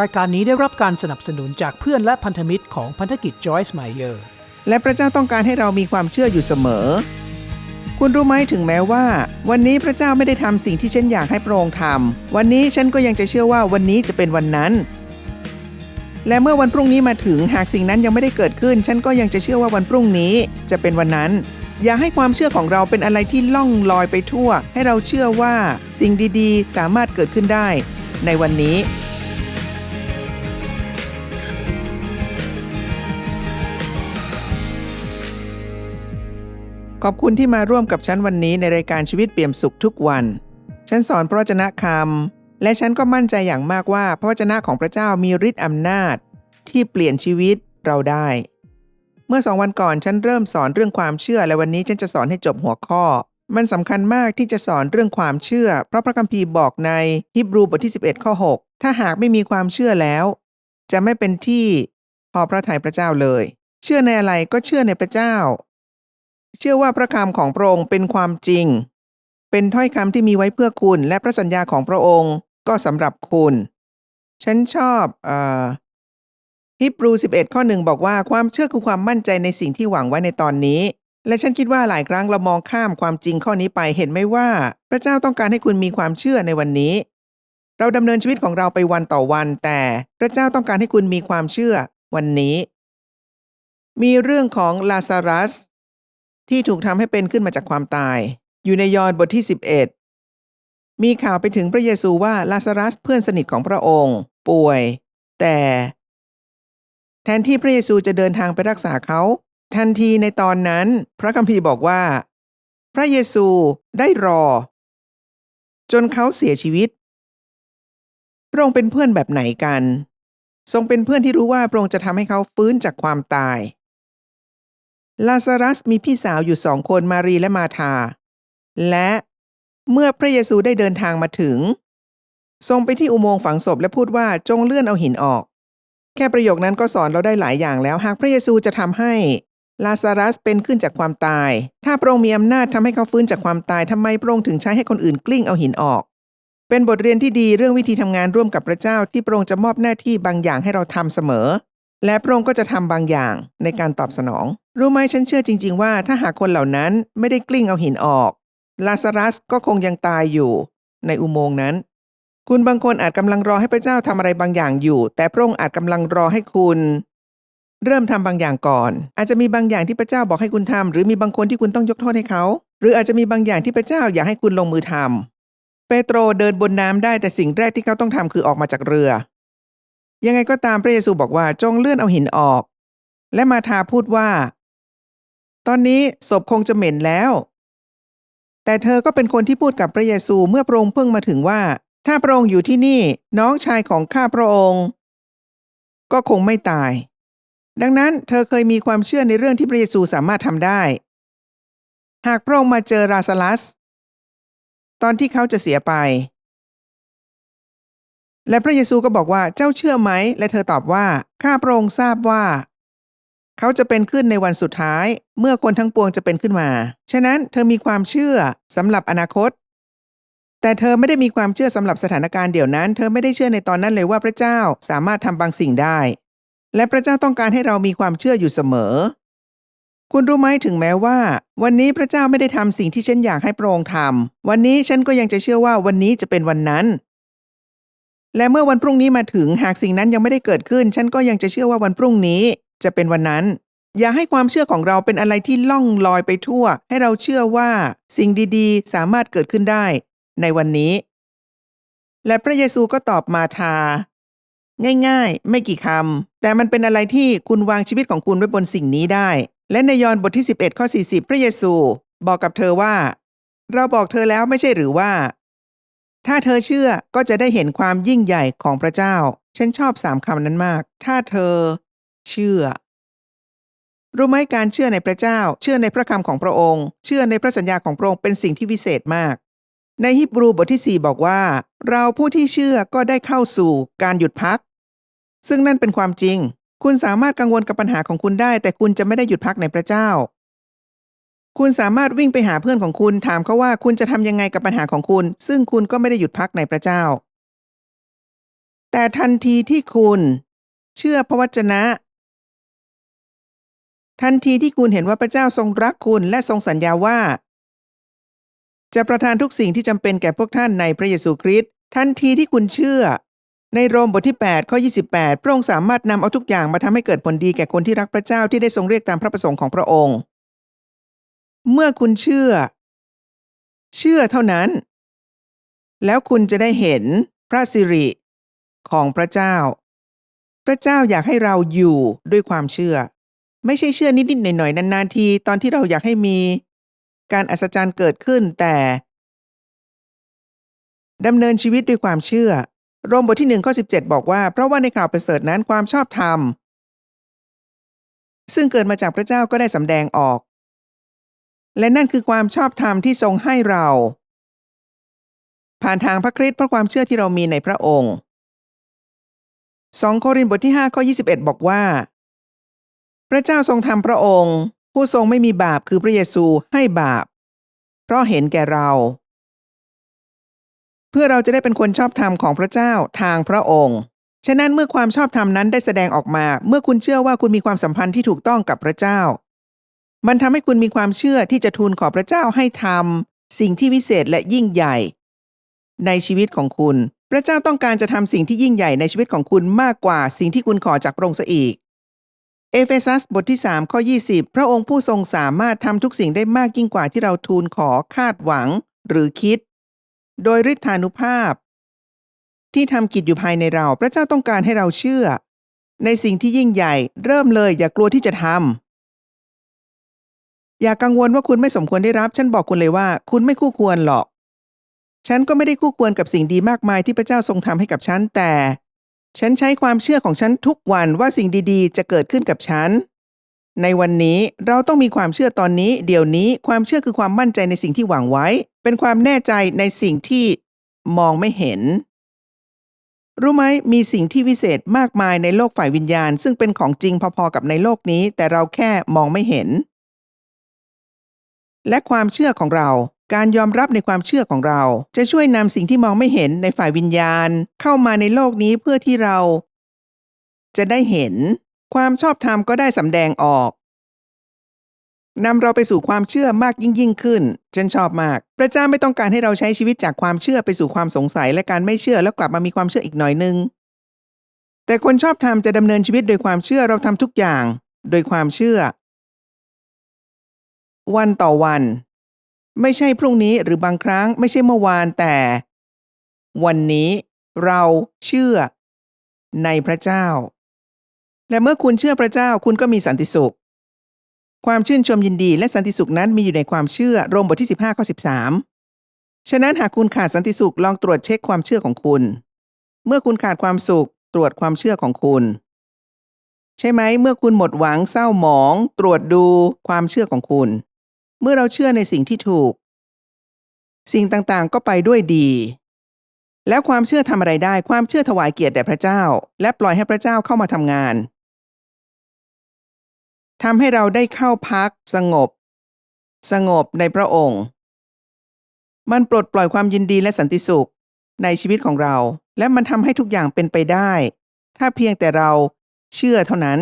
รายการนี้ได้รับการสนับสนุนจากเพื่อนและพันธมิตรของพันธกิจ Joyce Meyer และพระเจ้าต้องการให้เรามีความเชื่ออยู่เสมอ คุณรู้ไหมถึงแม้ว่า วันนี้พระเจ้าไม่ได้ทำสิ่งที่ฉันอยากให้พระองค์ทำวันนี้ฉันก็ยังจะเชื่อว่าวันนี้จะเป็นวันนั้น และเมื่อวันพรุ่งนี้มาถึงหากสิ่งนั้นยังไม่ได้เกิดขึ้น ฉันก็ยังจะเชื่อว่าวันพรุ่งนี้จะเป็นวันนั้น อย่าให้ความเชื่อของเราเป็นอะไรที่ล่องลอยไปทั่ว ให้เราเชื่อว่าสิ่งดีๆ สามารถเกิดขึ้นได้ ในวันนี้ ขอบคุณที่มาร่วมกับฉันวันนี้ในรายการชีวิตเปี่ยมสุขทุกวัน ฉันสอนพระวจนะคำและฉันก็มั่นใจอย่างมากว่าพระวจนะของพระเจ้ามีฤทธิ์อำนาจ ที่เปลี่ยนชีวิตเราได้ เมื่อสองวันก่อนฉันเริ่มสอนเรื่องความเชื่อ และวันนี้ฉันจะสอนให้จบหัวข้อ มันสำคัญมากที่จะสอนเรื่องความเชื่อ เพราะพระคัมภีร์บอกในฮิบรูบทที่ 11 ข้อ 6 ถ้าหากไม่มีความเชื่อแล้ว จะไม่เป็นที่พอพระทัยพระเจ้าเลย เชื่อในอะไรก็เชื่อในพระเจ้า เชื่อว่าพระคำของพระองค์เป็นความจริง เป็นถ้อยคำที่มีไว้เพื่อคุณและพระสัญญาของพระองค์ก็สำหรับคุณ ฉันชอบอฮิบรู 11 ข้อหนึ่งบอกว่าความเชื่อคือความมั่นใจในสิ่งที่หวังไว้ในตอนนี้ และฉันคิดว่าหลายครั้งเรามองข้ามความจริงข้อนี้ไปเห็นไหมว่า พระเจ้าต้องการให้คุณมีความเชื่อในวันนี้ เราดำเนินชีวิตของเราไปวันต่อวัน แต่พระเจ้าต้องการให้คุณมีความเชื่อวันนี้ มีเรื่องของลาซารัส ที่ถูกทำให้เป็นขึ้นมาจากความตาย อยู่ในยอห์นบทที่ 11 มีข่าวไปถึงพระเยซูว่าลาซารัสเพื่อนสนิทของพระองค์ ป่วย แต่ แทนที่พระเยซูจะเดินทางไปรักษาเขา ทันทีในตอนนั้น พระคัมภีร์บอกว่า พระเยซูได้รอ จนเขาเสียชีวิต พระองค์เป็นเพื่อนแบบไหนกัน ทรงเป็นเพื่อนที่รู้ว่าพระองค์จะทำให้เขาฟื้นจากความตาย ลาซารัสมีพี่สาวอยู่สองคนมารีและมาธาและเมื่อพระเยซูได้เดินทางมาถึง ทรงไปที่อุโมงค์ฝังศพและพูดว่าจงเลื่อนเอาหินออก แค่ประโยคนั้นก็สอนเราได้หลายอย่างแล้ว หากพระเยซูจะทำให้ลาซารัสเป็นขึ้นจากความตาย ถ้าพระองค์มีอำนาจทำให้เขาฟื้นจากความตายทำไมพระองค์ถึงใช้ให้คนอื่นกลิ้งเอาหินออก เป็นบทเรียนที่ดีเรื่องวิธีทำงานร่วมกับพระเจ้าที่พระองค์จะมอบหน้าที่บางอย่างให้เราทำเสมอ และพระองค์ก็จะทำบางอย่างในการตอบสนอง รู้ไหมฉันเชื่อจริง ๆ ว่าถ้าหากคนเหล่านั้นไม่ได้กลิ้งเอาหินออก ลาซารัสก็คงยังตายอยู่ในอุโมงค์นั้น คุณบางคนอาจกำลังรอให้พระเจ้าทำอะไรบางอย่างอยู่ แต่พระองค์อาจกำลังรอให้คุณ เริ่มทำบางอย่างก่อน อาจจะมีบางอย่างที่พระเจ้าบอกให้คุณทำหรือมีบางคนที่คุณต้องยกโทษให้เขา หรืออาจจะมีบางอย่างที่พระเจ้าอยากให้คุณลงมือทำเปโตรเดินบนน้ำได้แต่สิ่งแรกที่เขาต้องทำคือออกมาจากเรือ ยังไงก็ตามพระเยซูบอกว่าจงเลื่อนเอาหินออก และมาทาพูดว่า ตอนนี้ศพคงจะเหม็นแล้ว แต่เธอก็เป็นคนที่พูดกับพระเยซูเมื่อพระองค์เพิ่งมาถึงว่า ถ้าพระองค์อยู่ที่นี่น้องชายของข้าพระองค์ ก็คงไม่ตาย ดังนั้นเธอเคยมีความเชื่อในเรื่องที่พระเยซูสามารถทำได้ หากพระองค์มาเจอราซาลัส ตอนที่เขาจะเสียไป และพระเยซูก็บอกว่าเจ้าเชื่อไหม และเธอตอบว่า ข้าพระองค์ทราบว่า เขาจะเป็นขึ้นในวันสุดท้าย เมื่อคนทั้งปวงจะเป็นขึ้นมา ฉะนั้นเธอมีความเชื่อสำหรับอนาคต แต่เธอไม่ได้มีความเชื่อสำหรับสถานการณ์เดี๋ยวนั้น เธอไม่ได้เชื่อในตอนนั้นเลยว่าพระเจ้าสามารถทำบางสิ่งได้ และพระเจ้าต้องการให้เรามีความเชื่ออยู่เสมอ คุณรู้ไหมถึงแม้ว่า วันนี้พระเจ้าไม่ได้ทำสิ่งที่ฉันอยากให้พระองค์ทำวันนี้ฉันก็ยังจะเชื่อว่าวันนี้จะเป็นวันนั้น และเมื่อวันพรุ่งนี้มาถึงหากสิ่งนั้นยังไม่ได้เกิดขึ้น ฉันก็ยังจะเชื่อว่าวันพรุ่งนี้จะเป็นวันนั้น อย่าให้ความเชื่อของเราเป็นอะไรที่ล่องลอยไปทั่ว ให้เราเชื่อว่าสิ่งดีๆ สามารถเกิดขึ้นได้ ในวันนี้ และพระเยซูก็ตอบมาทา ง่ายๆ ไม่กี่คำแต่มันเป็นอะไรที่คุณวางชีวิตของคุณไว้บนสิ่งนี้ได้ และในยอห์นบทที่ 11ข้อ40 พระเยซู บอกกับเธอว่า เราบอกเธอแล้วไม่ใช่หรือว่า ถ้าเธอเชื่อก็จะได้เห็นความยิ่งใหญ่ของพระเจ้า ฉันชอบสามคำนั้นมาก ถ้าเธอ เชื่อ รู้ไหมการเชื่อในพระเจ้า เชื่อในพระคำของพระองค์ เชื่อในพระสัญญาของพระองค์เป็นสิ่งที่วิเศษมาก ในฮิบรูบทที่ 4 บอกว่า เราผู้ที่เชื่อก็ได้เข้าสู่การหยุดพัก ซึ่งนั่นเป็นความจริง คุณสามารถกังวลกับปัญหาของคุณได้ แต่คุณจะไม่ได้หยุดพักในพระเจ้า คุณสามารถวิ่งไปหาเพื่อนของคุณ ถามเขาว่าคุณจะทำยังไงกับปัญหาของคุณ ซึ่งคุณก็ไม่ได้หยุดพักในพระเจ้า แต่ทันทีที่คุณ เชื่อพระวจนะ ทันทีที่คุณเห็นว่าพระเจ้าทรงรักคุณและทรงสัญญาว่า จะประทานทุกสิ่งที่จำเป็นแก่พวกท่านในพระเยซูคริสต์ทันทีที่คุณเชื่อ ในโรมบทที่ 8 ข้อ 28 พระองค์สามารถนำเอาทุกอย่างมาทำให้เกิดผลดีแก่คนที่รักพระเจ้าที่ได้ทรงเรียกตามพระประสงค์ของพระองค์ เมื่อคุณเชื่อ เชื่อเท่านั้น แล้วคุณจะได้เห็นพระสิริของพระเจ้า พระเจ้าอยากให้เราอยู่ด้วยความเชื่อ ไม่ใช่เชื่อนิดๆหน่อยๆนานๆทีตอนที่เราอยากให้มีการอัศจรรย์เกิดขึ้นแต่ดำเนินชีวิตด้วยความเชื่อ โรมบทที่หนึ่งข้อสิบเจ็ดบอกว่า เพราะว่าในข่าวประเสริฐนั้นความชอบธรรม ซึ่งเกิดมาจากพระเจ้าก็ได้สำแดงออก และนั่นคือความชอบธรรมที่ทรงให้เรา ผ่านทางพระคริสต์เพราะความเชื่อที่เรามีในพระองค์ 2 โครินธ์บทที่5ข้อ21 บอกว่า พระเจ้าทรงทำพระองค์ ผู้ทรงไม่มีบาปคือพระเยซูให้บาป เพราะเห็นแก่เรา เพื่อเราจะได้เป็นคนชอบธรรมของพระเจ้าทางพระองค์ฉะนั้นเมื่อความชอบธรรมนั้นได้แสดงออกมา เมื่อคุณเชื่อว่าคุณมีความสัมพันธ์ที่ถูกต้องกับพระเจ้า มันทำให้คุณมีความเชื่อที่จะทูลขอพระเจ้าให้ทำสิ่งที่วิเศษและยิ่งใหญ่ ในชีวิตของคุณ พระเจ้าต้องการจะทำสิ่งที่ยิ่งใหญ่ในชีวิตของคุณมากกว่าสิ่งที่คุณขอจากพระองค์ซะอีก เอเฟซัสบทที่3ข้อ20 พระองค์ผู้ทรงสามารถทำทุกสิ่งได้มากยิ่งกว่าที่เราทูลขอคาดหวัง หรือคิด โดยฤทธานุภาพ ที่ทำกิจอยู่ภายในเรา พระเจ้าต้องการให้เราเชื่อ ในสิ่งที่ยิ่งใหญ่ เริ่มเลยอย่ากลัวที่จะทำ อย่ากังวลว่าคุณไม่สมควรได้รับ ฉันบอกคุณเลยว่า คุณไม่คู่ควรหรอก ฉันก็ไม่ได้คู่ควรกับสิ่งดีมากมายที่พระเจ้าทรงทำให้กับฉัน แต่ ฉันใช้ความเชื่อของฉันทุกวันว่าสิ่งดีๆ จะเกิดขึ้นกับฉัน ในวันนี้เราต้องมีความเชื่อตอนนี้ เดี๋ยวนี้ความเชื่อคือความมั่นใจในสิ่งที่หวังไว้ เป็นความแน่ใจในสิ่งที่มองไม่เห็น รู้ไหมมีสิ่งที่วิเศษมากมายในโลกฝ่ายวิญญาณ ซึ่งเป็นของจริงพอๆกับในโลกนี้ แต่เราแค่มองไม่เห็น และความเชื่อของเรา การยอมรับในความเชื่อของเรา จะช่วยนำสิ่งที่มองไม่เห็นในฝ่ายวิญญาณ เข้ามาในโลกนี้เพื่อที่เรา จะได้เห็น ความชอบธรรมก็ได้สำแดงออกนำเราไปสู่ความเชื่อมากยิ่งยิ่งขึ้น ฉันชอบมาก พระเจ้าไม่ต้องการให้เราใช้ชีวิตจากความเชื่อไปสู่ความสงสัยและการไม่เชื่อแล้วกลับมามีความเชื่ออีกหน่อยนึง แต่คนชอบธรรมจะดำเนินชีวิตโดยความเชื่อเราทำทุกอย่าง โดยความเชื่อ วันต่อวัน ไม่ใช่พรุ่งนี้หรือบางครั้งไม่ใช่เมื่อวานแต่ วันนี้เราเชื่อในพระเจ้า และเมื่อคุณเชื่อพระเจ้าคุณก็มีสันติสุข ความชื่นชมยินดีและสันติสุขนั้นมีอยู่ในความเชื่อโรมบทที่ 15ข้อ13 ฉะนั้นหากคุณขาดสันติสุขลองตรวจเช็คความเชื่อของคุณ เมื่อคุณขาดความสุขตรวจความเชื่อของคุณ ใช่ไหมเมื่อคุณหมดหวังเศร้าหมอง ตรวจดูความเชื่อของคุณ เมื่อเราเชื่อในสิ่งที่ถูก สิ่งต่างๆ ก็ไปด้วยดี แล้วความเชื่อทำอะไรได้ ความเชื่อถวายเกียรติแด่พระเจ้า และปล่อยให้พระเจ้าเข้ามาทำงานทำให้เราได้เข้าพักสงบ สงบในพระองค์ มันปลดปล่อยความยินดีและสันติสุขในชีวิตของเรา และมันทำให้ทุกอย่างเป็นไปได้ ถ้าเพียงแต่เราเชื่อเท่านั้น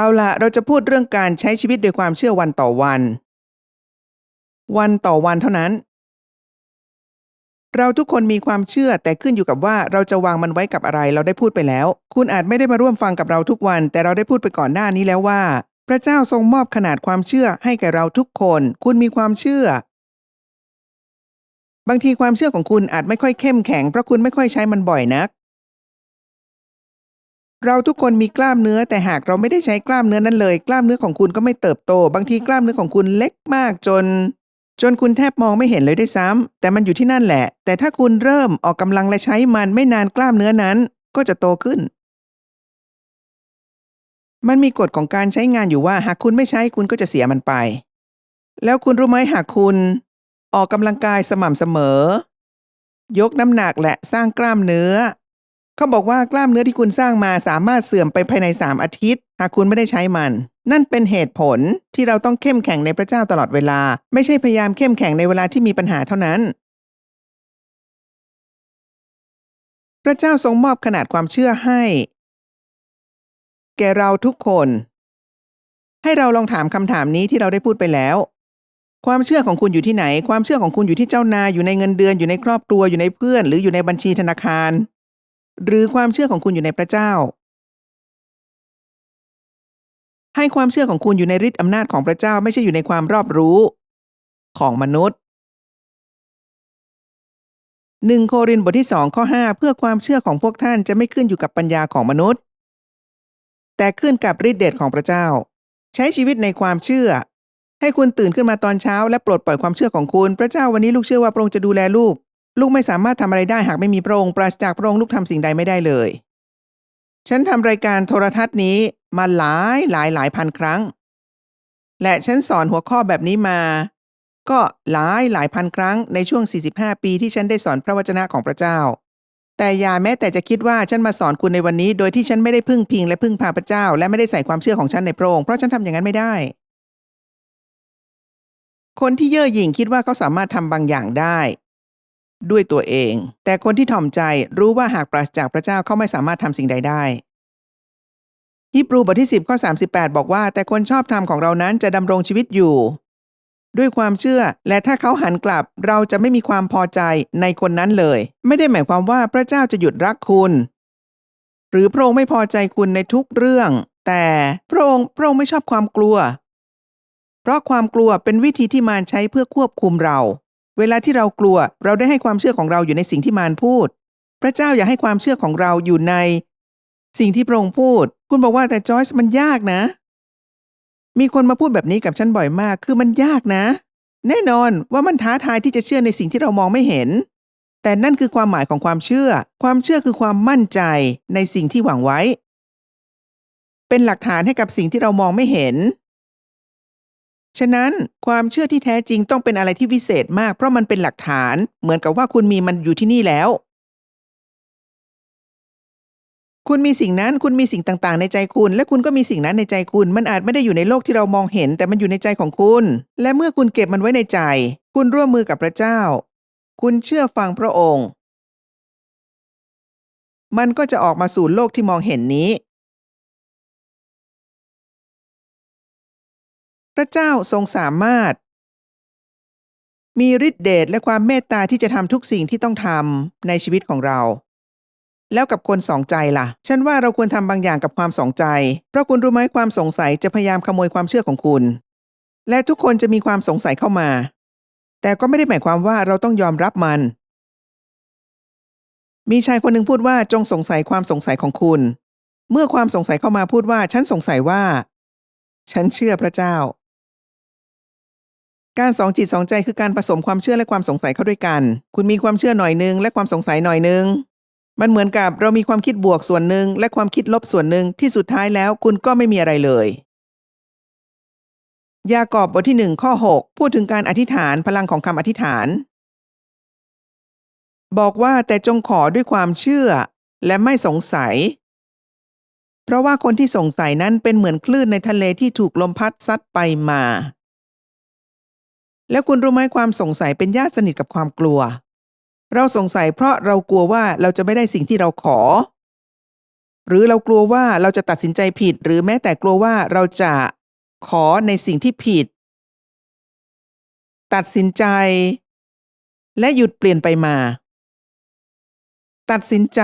เอาละเราจะพูดเรื่องการใช้ชีวิตโดยความเชื่อวันต่อวัน วันต่อวันเท่านั้น เราทุกคนมีความเชื่อแต่ขึ้นอยู่กับว่าเราจะวางมันไว้กับอะไรเราได้พูดไปแล้ว คุณอาจไม่ได้มาร่วมฟังกับเราทุกวัน แต่เราได้พูดไปก่อนหน้านี้แล้วว่า พระเจ้าทรงมอบขนาดความเชื่อให้แก่เราทุกคน คุณมีความเชื่อ บางทีความเชื่อของคุณอาจไม่ค่อยเข้มแข็งเพราะคุณไม่ค่อยใช้มันบ่อยนัก เราทุกคนมีกล้ามเนื้อแต่หากเราไม่ได้ใช้กล้ามเนื้อนั้นเลย กล้ามเนื้อของคุณก็ไม่เติบโต บางทีกล้ามเนื้อของคุณเล็กมากจน จนคุณแทบมองไม่เห็นเลยด้วยซ้ำแต่มันอยู่ที่นั่นแหละ แต่ถ้าคุณเริ่มออกกำลังและใช้มันไม่นานกล้ามเนื้อนั้น ก็จะโตขึ้น มันมีกฎของการใช้งานอยู่ว่า หากคุณไม่ใช้คุณก็จะเสียมันไป แล้วคุณรู้ไหมหากคุณ ออกกำลังกายสม่ำเสมอ ยกน้ำหนักและสร้างกล้ามเนื้อ เขาบอกว่ากล้ามเนื้อที่คุณสร้างมาสามารถเสื่อมไปภายในสามอาทิตย์ หากคุณไม่ได้ใช้มัน นั่นเป็นเหตุผลที่เราต้องเข้มแข็งในพระเจ้าตลอดเวลา ไม่ใช่พยายามเข้มแข็งในเวลาที่มีปัญหาเท่านั้น พระเจ้าทรงมอบขนาดความเชื่อให้ แก่เราทุกคน ให้เราลองถามคำถามนี้ที่เราได้พูดไปแล้วความเชื่อของคุณอยู่ที่ไหน ความเชื่อของคุณอยู่ที่เจ้านาย อยู่ในเงินเดือน อยู่ในครอบครัว อยู่ในเพื่อน หรืออยู่ในบัญชีธนาคาร หรือความเชื่อของคุณอยู่ในพระเจ้า ให้ความเชื่อของคุณอยู่ในฤทธิ์อำนาจของพระเจ้าไม่ใช่อยู่ในความรอบรู้ของมนุษย์หนึ่งโครินธ์บทที่สองข้อห้าเพื่อความเชื่อของพวกท่านจะไม่ขึ้นอยู่กับปัญญาของมนุษย์ แต่ขึ้นกับฤทธิเดชของพระเจ้า ใช้ชีวิตในความเชื่อ ให้คุณตื่นขึ้นมาตอนเช้า และปลดปล่อยความเชื่อของคุณ พระเจ้าวันนี้ลูกเชื่อว่าพระองค์จะดูแลลูก ลูกไม่สามารถทำอะไรได้หากไม่มีพระองค์ปราศจากพระองค์ลูกทำสิ่งใดไม่ได้เลย ฉันทำรายการโทรทัศน์นี้มาหลายหลายหลายพันครั้ง และฉันสอนหัวข้อแบบนี้มา ก็หลายหลายพันครั้งในช่วง 45 ปีที่ฉันได้สอนพระวจนะของพระเจ้า แต่อย่าแม้แต่จะคิดว่าฉันมาสอนคุณในวันนี้ โดยที่ฉันไม่ได้พึ่งพิงและพึ่งพาพระเจ้า และไม่ได้ใส่ความเชื่อของฉันในพระองค์เพราะฉันทำอย่างนั้นไม่ได้คนที่เย่อหยิ่งคิดว่าเขาสามารถทำบางอย่างได้ ด้วยตัวเอง แต่คนที่ถ่อมใจรู้ว่าหากปราศจากพระเจ้าเขาไม่สามารถทำสิ่งใดได้ฮิบรูบทที่ 10ข้อ38 บอกว่า แต่คนชอบธรรมของเรานั้นจะดำรงชีวิตอยู่ ด้วยความเชื่อและถ้าเขาหันกลับเราจะไม่มีความพอใจในคนนั้นเลย ไม่ได้หมายความว่าพระเจ้าจะหยุดรักคุณ หรือพระองค์ไม่พอใจคุณในทุกเรื่อง แต่พระองค์พระองค์ไม่ชอบความกลัว เพราะความกลัวเป็นวิธีที่มารใช้เพื่อควบคุมเรา เวลาที่เรากลัวเราได้ให้ความเชื่อของเราอยู่ในสิ่งที่มารพูด พระเจ้าอยากให้ความเชื่อของเราอยู่ใน สิ่งที่พระองค์พูด คุณบอกว่าแต่จอยส์มันยากนะ มีคนมาพูดแบบนี้กับฉันบ่อยมาก คือมันยากนะ แน่นอนว่ามันท้าทายที่จะเชื่อในสิ่งที่เรามองไม่เห็น แต่นั่นคือความหมายของความเชื่อ ความเชื่อคือความมั่นใจในสิ่งที่หวังไว้ เป็นหลักฐานให้กับสิ่งที่เรามองไม่เห็น ฉะนั้นความเชื่อที่แท้จริงต้องเป็นอะไรที่วิเศษมาก เพราะมันเป็นหลักฐานเหมือนกับว่าคุณมีมันอยู่ที่นี่แล้ว คุณมีสิ่งนั้นคุณมีสิ่งต่างๆ ในใจคุณ และคุณก็มีสิ่งนั้นในใจคุณ มันอาจไม่ได้อยู่ในโลกที่เรามองเห็น แต่มันอยู่ในใจของคุณ และเมื่อคุณเก็บมันไว้ในใจ คุณร่วมมือกับพระเจ้า คุณเชื่อฟังพระองค์ มันก็จะออกมาสู่โลกที่มองเห็นนี้ ระเจ้าทรงสามารถ มีฤทธิเดชและความเมตตาที่จะทำทุกสิ่งที่ต้องทำในชีวิตของเรา แล้วกับคนสองใจล่ะ ฉันว่าเราควรทำบางอย่างกับความสองใจ เพราะคุณรู้ไหมความสงสัยจะพยายามขโมยความเชื่อของคุณ และทุกคนจะมีความสงสัยเข้ามา แต่ก็ไม่ได้หมายความว่าเราต้องยอมรับมัน มีชายคนหนึ่งพูดว่าจงสงสัยความสงสัยของคุณ เมื่อความสงสัยเข้ามาพูดว่า ฉันสงสัยว่า ฉันเชื่อพระเจ้า การสองจิตสองใจคือการผสมความเชื่อและความสงสัยเข้าด้วยกัน คุณมีความเชื่อหน่อยหนึงและความสงสัยหน่อยหนึง มันเหมือนกับเรามีความคิดบวกส่วนหนึ่งและความคิดลบส่วนหนึ่งที่สุดท้ายแล้วคุณก็ไม่มีอะไรเลย ยากอบบทที่หนึ่งข้อ 6 พูดถึงการอธิษฐานพลังของคำอธิษฐาน บอกว่าแต่จงขอด้วยความเชื่อและไม่สงสัย เพราะว่าคนที่สงสัยนั้นเป็นเหมือนคลื่นในทะเลที่ถูกลมพัดซัดไปมา แล้วคุณรู้ไหมความสงสัยเป็นญาติสนิทกับความกลัว เราสงสัยเพราะเรากลัวว่าเราจะไม่ได้สิ่งที่เราขอ หรือเรากลัวว่าเราจะตัดสินใจผิด หรือแม้แต่กลัวว่าเราจะขอในสิ่งที่ผิด ตัดสินใจ และหยุดเปลี่ยนไปมา ตัดสินใจ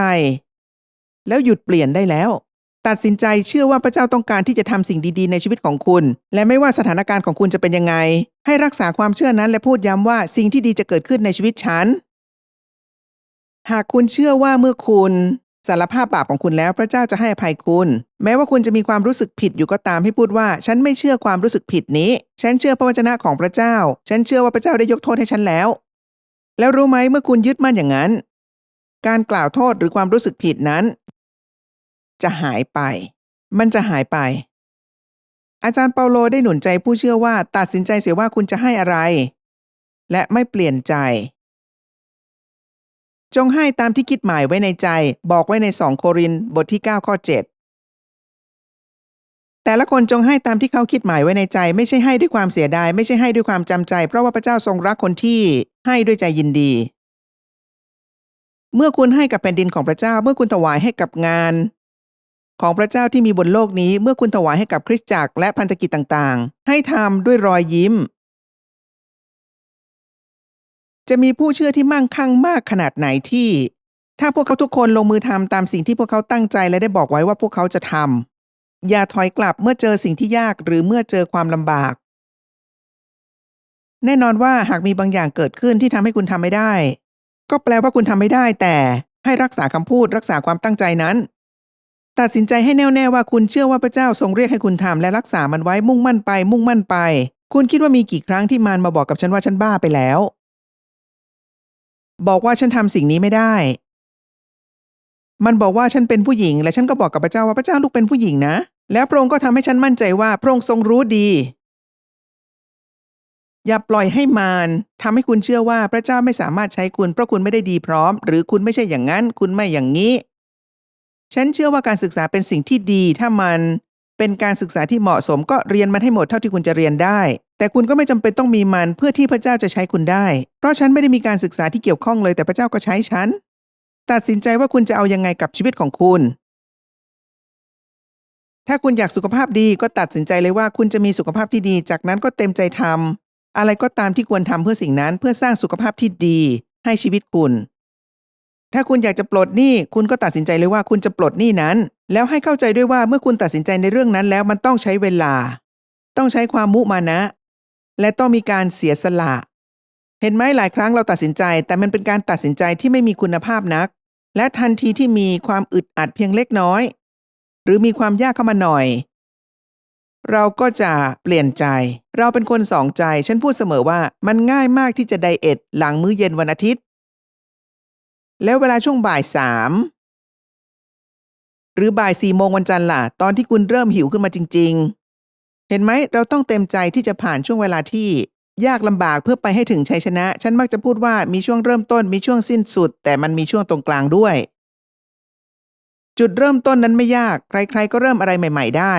แล้วหยุดเปลี่ยนได้แล้ว ตัดสินใจเชื่อว่าพระเจ้าต้องการที่จะทำสิ่งดีๆ ในชีวิตของคุณ และไม่ว่าสถานการณ์ของคุณจะเป็นยังไง ให้รักษาความเชื่อนั้นและพูดย้ำว่าสิ่งที่ดีจะเกิดขึ้นในชีวิตฉัน หากคุณเชื่อว่าเมื่อคุณสารภาพบาปของคุณแล้วพระเจ้าจะให้อภัยคุณ แม้ว่าคุณจะมีความรู้สึกผิดอยู่ก็ตามให้พูดว่า ฉันไม่เชื่อความรู้สึกผิดนี้ ฉันเชื่อพระวจนะของพระเจ้า ฉันเชื่อว่าพระเจ้าได้ยกโทษให้ฉันแล้ว แล้วรู้ไหมเมื่อคุณยึดมั่นอย่างนั้น การกล่าวโทษหรือความรู้สึกผิดนั้น จะหายไป มันจะหายไป อาจารย์เปาโลได้หนุนใจผู้เชื่อว่าตัดสินใจเสียว่าคุณจะให้อะไร และไม่เปลี่ยนใจ จงให้ตามที่คิดหมายไว้ในใจ บอกไว้ในสองโครินบทที่ 9 ข้อ 7 แต่ละคนจงให้ตามที่เขาคิดหมายไว้ในใจ ไม่ใช่ให้ด้วยความเสียดาย ไม่ใช่ให้ด้วยความจำใจ เพราะว่าพระเจ้าทรงรักคนที่ให้ด้วยใจยินดีเมื่อคุณให้กับแผ่นดินของพระเจ้า เมื่อคุณถวายให้กับงาน ของพระเจ้าที่มีบนโลกนี้เมื่อคุณถวายให้กับคริสตจักรและพันธกิจต่างๆ ให้ทำด้วยรอยยิ้ม จะมีผู้เชื่อที่มั่งคั่งมากขนาดไหนที่ ถ้าพวกเขาทุกคนลงมือทำตามสิ่งที่พวกเขาตั้งใจและได้บอกไว้ว่าพวกเขาจะทำอย่าถอยกลับเมื่อเจอสิ่งที่ยากหรือเมื่อเจอความลำบาก แน่นอนว่าหากมีบางอย่างเกิดขึ้นที่ทำให้คุณทำไม่ได้ ก็แปลว่าคุณทำไม่ได้แต่ให้รักษาคำพูดรักษาความตั้งใจนั้น ตัดสินใจให้แน่วแน่ว่าคุณเชื่อว่าพระเจ้าทรงเรียกให้คุณทำและรักษามันไว้มุ่งมั่นไป มุ่งมั่นไป คุณคิดว่ามีกี่ครั้งที่มารมาบอกกับฉันว่าฉันบ้าไปแล้ว บอกว่าฉันทำสิ่งนี้ไม่ได้ มันบอกว่าฉันเป็นผู้หญิง และฉันก็บอกกับพระเจ้าว่าพระเจ้าลูกเป็นผู้หญิงนะ แล้วพระองค์ก็ทำให้ฉันมั่นใจว่าพระองค์ทรงรู้ดี อย่าปล่อยให้มารทำให้คุณเชื่อว่าพระเจ้าไม่สามารถใช้คุณเพราะคุณไม่ได้ดีพร้อม หรือคุณไม่ใช่อย่างนั้น คุณไม่อย่างนี้ ฉันเชื่อว่าการศึกษาเป็นสิ่งที่ดี ถ้ามันเป็นการศึกษาที่เหมาะสมก็เรียนมันให้หมดเท่าที่คุณจะเรียนได้ แต่คุณก็ไม่จำเป็นต้องมีมันเพื่อที่พระเจ้าจะใช้คุณได้ เพราะฉันไม่ได้มีการศึกษาที่เกี่ยวข้องเลย แต่พระเจ้าก็ใช้ฉัน ตัดสินใจว่าคุณจะเอายังไงกับชีวิตของคุณ ถ้าคุณอยากสุขภาพดีก็ตัดสินใจเลยว่าคุณจะมีสุขภาพที่ดี จากนั้นก็เต็มใจทำอะไรก็ตามที่ควรทำเพื่อสิ่งนั้นเพื่อสร้างสุขภาพที่ดี ให้ชีวิตคุณ ถ้าคุณอยากจะปลดหนี้คุณก็ตัดสินใจเลยว่าคุณจะปลดหนี้นั้น แล้วให้เข้าใจด้วยว่าเมื่อคุณตัดสินใจในเรื่องนั้นแล้วมันต้องใช้เวลา ต้องใช้ความมุมานะ และต้องมีการเสียสละ เห็นไหมหลายครั้งเราตัดสินใจ แต่มันเป็นการตัดสินใจที่ไม่มีคุณภาพนัก และทันทีที่มีความอึดอัดเพียงเล็กน้อย หรือมีความยากเข้ามาหน่อย เราก็จะเปลี่ยนใจ เราเป็นคนสองใจ ฉันพูดเสมอว่ามันง่ายมากที่จะไดเอทหลังมื้อเย็นวันอาทิตย์ แล้วเวลาช่วงบ่ายสามหรือบ่ายสี่โมงวันจันทร์ล่ะ ตอนที่คุณเริ่มหิวขึ้นมาจริง ๆ เห็นไหมเราต้องเต็มใจที่จะผ่านช่วงเวลาที่ยากลำบากเพื่อไปให้ถึงชัยชนะ ฉันมักจะพูดว่ามีช่วงเริ่มต้นมีช่วงสิ้นสุด แต่มันมีช่วงตรงกลางด้วย จุดเริ่มต้นนั้นไม่ยาก ใคร ๆ ก็เริ่มอะไรใหม่ ๆ ได้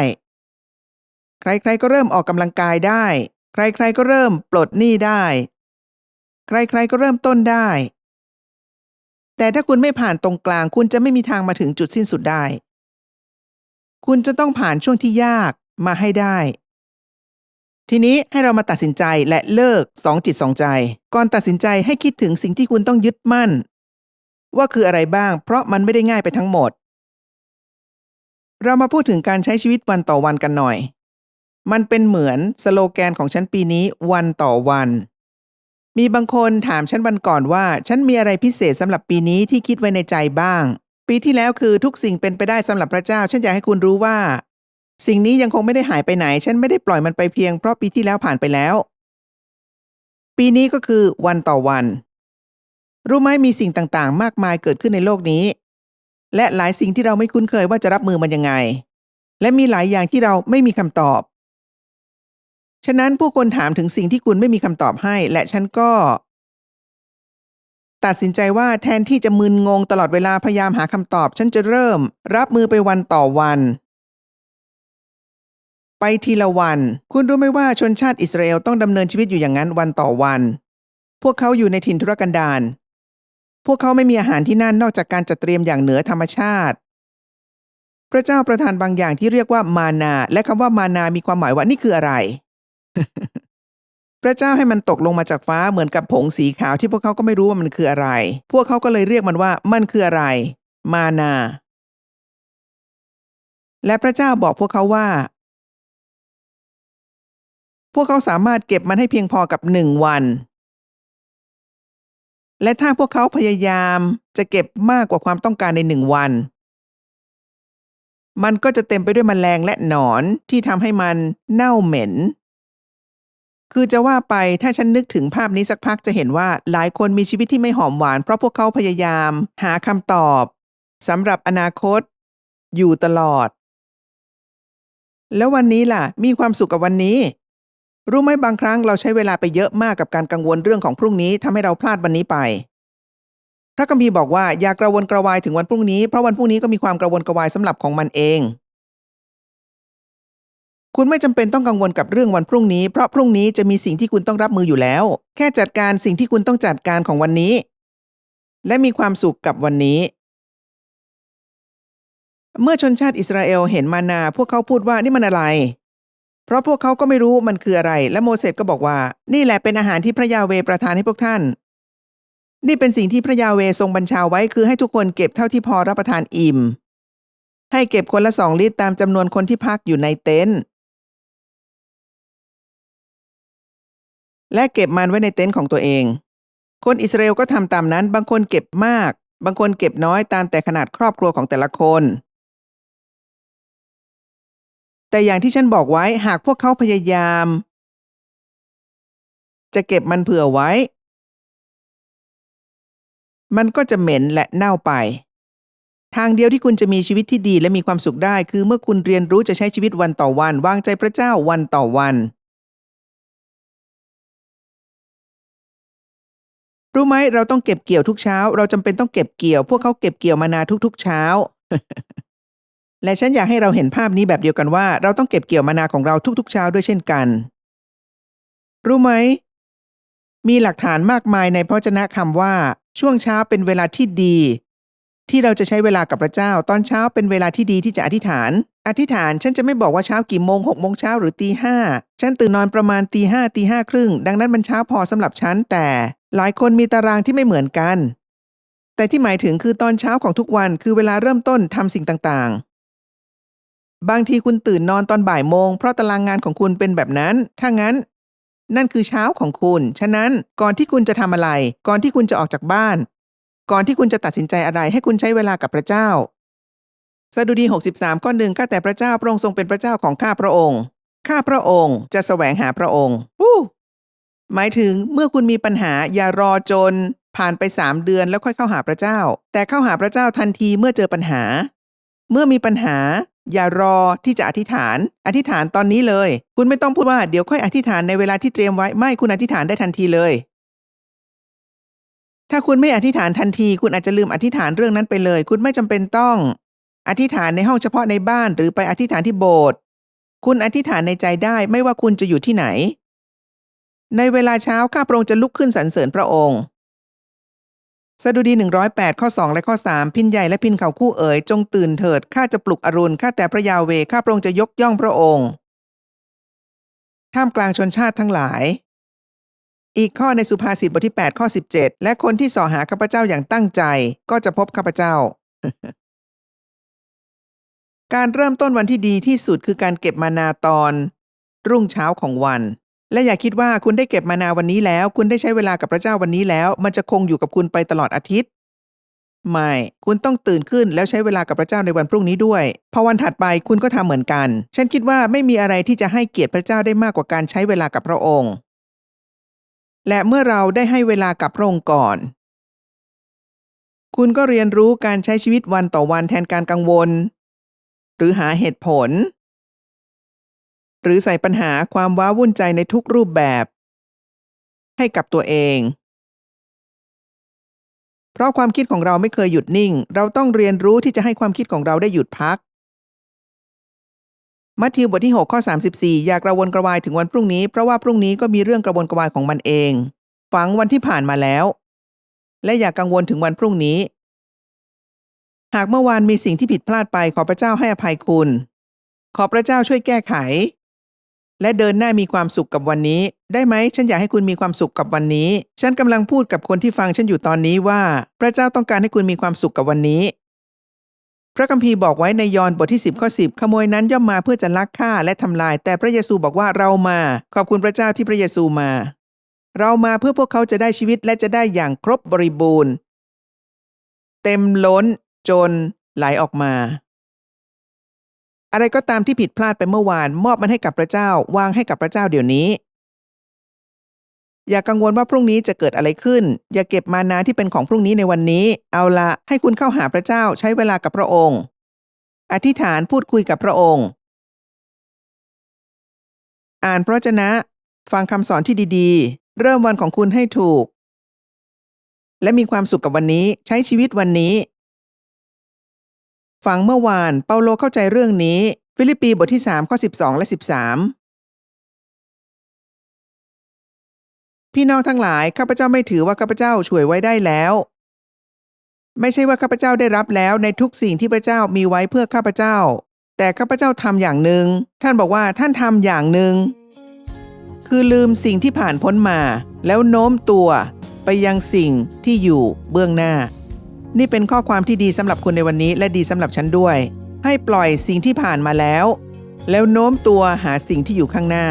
ใคร ๆ ก็เริ่มออกกำลังกายได้ ใคร ๆ ก็เริ่มปลดหนี้ได้ ใคร ๆ ก็เริ่มต้นได้ แต่ถ้าคุณไม่ผ่านตรงกลาง คุณจะไม่มีทางมาถึงจุดสิ้นสุดได้ คุณจะต้องผ่านช่วงที่ยากมาให้ได้ ทีนี้ให้เรามาตัดสินใจและเลิกสองจิตสองใจ ก่อนตัดสินใจให้คิดถึงสิ่งที่คุณต้องยึดมั่น ว่าคืออะไรบ้าง เพราะมันไม่ได้ง่ายไปทั้งหมด เรามาพูดถึงการใช้ชีวิตวันต่อวันกันหน่อย มันเป็นเหมือนสโลแกนของฉันปีนี้วันต่อวัน มีบางคนถามฉันวันก่อนว่า ฉันมีอะไรพิเศษสำหรับปีนี้ที่คิดไว้ในใจบ้าง ปีที่แล้วคือทุกสิ่งเป็นไปได้สำหรับพระเจ้า ฉันอยากให้คุณรู้ว่า สิ่งนี้ยังคงไม่ได้หายไปไหน ฉันไม่ได้ปล่อยมันไปเพียงเพราะปีที่แล้วผ่านไปแล้ว ปีนี้ก็คือวันต่อวัน รู้ไหมมีสิ่งต่างๆ มากมายเกิดขึ้นในโลกนี้ และหลายสิ่งที่เราไม่คุ้นเคยว่าจะรับมือมันยังไง และมีหลายอย่างที่เราไม่มีคำตอบ ฉะนั้นผู้คนถามถึงสิ่งที่คุณไม่มีคำตอบให้ และฉันก็ ตัดสินใจว่าแทนที่จะมึนงงตลอดเวลาพยายามหาคำตอบ ฉันจะเริ่ม รับมือไปวันต่อวัน ไปทีละวัน คุณรู้ไหมว่าชนชาติอิสราเอลต้องดำเนินชีวิตอยู่อย่างนั้นวันต่อวัน พวกเขาอยู่ในถิ่นทุรกันดารพวกเขาไม่มีอาหารที่นั่นนอกจากการจัดเตรียมอย่างเหนือธรรมชาติ พระเจ้าประทานบางอย่างที่เรียกว่ามานา และคำว่ามานามีความหมายว่านี่คืออะไร พระเจ้าให้มันตกลงมาจากฟ้าเหมือนกับผงสีขาวที่พวกเขาก็ไม่รู้ว่ามันคืออะไร พวกเขาก็เลยเรียกมันว่ามันคืออะไร มานา และพระเจ้าบอกพวกเขาว่า พวกเขาสามารถเก็บมันให้เพียงพอกับหนึ่งวัน และถ้าพวกเขาพยายามจะเก็บมากกว่าความต้องการในหนึ่งวัน มันก็จะเต็มไปด้วยมแมลงและหนอนที่ทำให้มันเน่าเหม็น คือจะว่าไปถ้าฉันนึกถึงภาพนี้สักพักจะเห็นว่าหลายคนมีชีวิตที่ไม่หอมหวาน เพราะพวกเขาพยายาม หาคำตอบสำหรับอนาคต อยู่ตลอด แล้ววันนี้ล่ะ มีความสุขกับวันนี้ รู้ไหมบางครั้งเราใช้เวลาไปเยอะมากกับการกังวลเรื่องของพรุ่งนี้ทำให้เราพลาดวันนี้ไป พระคัมภีร์บอกว่าอย่ากระวนกระวายถึงวันพรุ่งนี้เพราะวันพรุ่งนี้ก็มีความกระวนกระวายสำหรับของมันเอง คุณไม่จำเป็นต้องกังวลกับเรื่องวันพรุ่งนี้ เพราะพรุ่งนี้จะมีสิ่งที่คุณต้องรับมืออยู่แล้ว แค่จัดการสิ่งที่คุณต้องจัดการของวันนี้ และมีความสุขกับวันนี้ เมื่อชนชาติอิสราเอลเห็นมานา พวกเขาพูดว่านี่มันอะไร เพราะพวกเขาก็ไม่รู้มันคืออะไร และโมเสสก็บอกว่า นี่แหละเป็นอาหารที่พระยาเวประทานให้พวกท่าน นี่เป็นสิ่งที่พระยาเวทรงบัญชาไว้คือให้ทุกคนเก็บเท่าที่พอรับประทานอิ่มให้เก็บคนละสองลิตรตามจำนวนคนที่พักอยู่ในเต็นท์ และเก็บมันไว้ในเต็นท์ของตัวเอง คนอิสราเอลก็ทำตามนั้น บางคนเก็บมาก บางคนเก็บน้อยตามแต่ขนาดครอบครัวของแต่ละคน แต่อย่างที่ฉันบอกไว้หากพวกเขาพยายาม จะเก็บมันเผื่อไว้ มันก็จะเหม็นและเน่าไป ทางเดียวที่คุณจะมีชีวิตที่ดีและมีความสุขได้ คือเมื่อคุณเรียนรู้จะใช้ชีวิตวันต่อวัน วางใจพระเจ้าวันต่อวัน รู้ไหมเราต้องเก็บเกี่ยวทุกเช้า เราจำเป็นต้องเก็บเกี่ยว พวกเขาเก็บเกี่ยวมานาทุกๆเช้า และฉันอยากให้เราเห็นภาพนี้แบบเดียวกันว่า เราต้องเก็บเกี่ยวมานาของเราทุกๆเช้าด้วยเช่นกัน รู้ไหมมีหลักฐานมากมายในพระวจนะคำว่า ช่วงเช้าเป็นเวลาที่ดี ที่เราจะใช้เวลากับพระเจ้า ตอนเช้าเป็นเวลาที่ดีที่จะอธิษฐาน อธิษฐานฉันจะไม่บอกว่าเช้ากี่โมงหกโมงเช้าหรือตีห้าฉันตื่นนอนประมาณตีห้าตีห้าครึ่งดังนั้นมันเช้าพอสำหรับฉันแต่ หลายคนมีตารางที่ไม่เหมือนกัน แต่ที่หมายถึงคือตอนเช้าของทุกวันคือเวลาเริ่มต้นทำสิ่งต่างๆ บางทีคุณตื่นนอนตอนบ่ายโมงเพราะตารางงานของคุณเป็นแบบนั้น ถ้างั้น นั่นคือเช้าของคุณ ฉะนั้นก่อนที่คุณจะทำอะไร ก่อนที่คุณจะออกจากบ้าน ก่อนที่คุณจะตัดสินใจอะไร ให้คุณใช้เวลากับพระเจ้าสดุดี 63 ข้อหนึ่งข้าแต่พระเจ้าพระองค์ทรงเป็นพระเจ้าของข้าพระองค์ ข้าพระองค์จะแสวงหาพระองค์วู้ หมายถึงเมื่อคุณมีปัญหาอย่ารอจน ผ่านไปสามเดือนแล้วค่อยเข้าหาพระเจ้า แต่เข้าหาพระเจ้าทันทีเมื่อเจอปัญหา เมื่อมีปัญหา อย่ารอที่จะอธิษฐาน อธิษฐานตอนนี้เลย คุณไม่ต้องพูดว่าเดี๋ยวค่อยอธิษฐานในเวลาที่เตรียมไว้ไม่คุณอธิษฐานได้ทันทีเลย ถ้าคุณไม่อธิษฐานทันที คุณอาจจะลืมอธิษฐานเรื่องนั้นไปเลย คุณไม่จำเป็นต้อง อธิษฐานในห้องเฉพาะในบ้านหรือไปอธิษฐานที่โบสถ์คุณอธิษฐานในใจได้ไม่ว่าคุณจะอยู่ที่ไหน ในเวลาเช้าข้าพระองค์จะลุกขึ้นสรรเสริญพระองค์ สดุดี 108 ข้อ 2 และข้อ 3 พินใหญ่และพินเขาคู่เอ๋ยจงตื่นเถิดข้าจะปลุกอรุณข้าแต่พระยาเวข้าพระองค์จะยกย่องพระองค์ท่ามกลางชนชาติทั้งหลาย อีกข้อในสุภาษิตบทที่ 8 ข้อ 17 และคนที่ส่อหาข้าพเจ้าอย่างตั้งใจ ก็จะพบข้าพเจ้า การเริ่มต้นวันที่ดีที่สุดคือการเก็บมานาตอน รุ่งเช้าของวัน และอย่าคิดว่าคุณได้เก็บมานาวันนี้แล้ว คุณได้ใช้เวลากับพระเจ้าวันนี้แล้ว มันจะคงอยู่กับคุณไปตลอดอาทิตย์ ไม่ คุณต้องตื่นขึ้นแล้วใช้เวลากับพระเจ้าในวันพรุ่งนี้ด้วย พอวันถัดไปคุณก็ทำเหมือนกัน ฉันคิดว่าไม่มีอะไรที่จะให้เกียรติพระเจ้าได้มากกว่าการใช้เวลากับพระองค์ และเมื่อเราได้ให้เวลากับพระองค์ก่อน คุณก็เรียนรู้การใช้ชีวิตวันต่อวันแทนการกังวล หรือหาเหตุผล หรือใส่ปัญหาความว้าวุ่นใจในทุกรูปแบบ ให้กับตัวเอง เพราะความคิดของเราไม่เคยหยุดนิ่ง เราต้องเรียนรู้ที่จะให้ความคิดของเราได้หยุดพัก มัทธิวบทที่ 6 ข้อ 34 อยากระวนกระวายถึงวันพรุ่งนี้ เพราะว่าพรุ่งนี้ก็มีเรื่องกระวนกระวายของมันเอง ฝังวันที่ผ่านมาแล้ว และอย่ากกังวลถึงวันพรุ่งนี้หากเมื่อวานมีสิ่งที่ผิดพลาดไปขอพระเจ้าให้อภัยคุณ ขอพระเจ้าช่วยแก้ไข และเดินหน้ามีความสุขกับวันนี้ ได้ไหมฉันอยากให้คุณมีความสุขกับวันนี้ ฉันกำลังพูดกับคนที่ฟังฉันอยู่ตอนนี้ว่า พระเจ้าต้องการให้คุณมีความสุขกับวันนี้ พระคัมภีร์บอกไว้ในยอห์นบทที่ 10ข้อ10 ขโมยนั้นย่อมมาเพื่อจะลักฆ่าและทำลาย แต่พระเยซูบอกว่าเรามา ขอบคุณพระเจ้าที่พระเยซูมา เรามาเพื่อพวกเขาจะได้ชีวิตและจะได้อย่างครบบริบูรณ์ เต็มล้นจนไหลออกมา อะไรก็ตามที่ผิดพลาดไปเมื่อวาน มอบมันให้กับพระเจ้าวางให้กับพระเจ้าเดี๋ยวนี้ อย่ากังวลว่าพรุ่งนี้จะเกิดอะไรขึ้น อย่าเก็บมานาที่เป็นของพรุ่งนี้ในวันนี้ เอาละให้คุณเข้าหาพระเจ้าใช้เวลากับพระองค์ อธิษฐานพูดคุยกับพระองค์ อ่านพระวจนะ ฟังคำสอนที่ดีๆ เริ่มวันของคุณให้ถูก และมีความสุขกับวันนี้ใช้ชีวิตวันนี้ ฟังเมื่อวานเปาโลเข้าใจเรื่องนี้ ฟิลิปปีบทที่ 3 ข้อ 12 และ 13 พี่น้องทั้งหลายข้าพเจ้าไม่ถือว่าข้าพเจ้าช่วยไว้ได้แล้ว ไม่ใช่ว่าข้าพเจ้าได้รับแล้วในทุกสิ่งที่พระเจ้ามีไว้เพื่อข้าพเจ้า แต่ข้าพเจ้าทำอย่างหนึ่งท่านบอกว่าท่านทำอย่างหนึ่งคือลืมสิ่งที่ผ่านพ้นมา แล้วโน้มตัวไปยังสิ่งที่อยู่เบื้องหน้า นี่เป็นข้อความที่ดีสำหรับคุณในวันนี้ และดีสำหรับฉันด้วย ให้ปล่อยสิ่งที่ผ่านมาแล้ว แล้วโน้มตัวหาสิ่งที่อยู่ข้างหน้า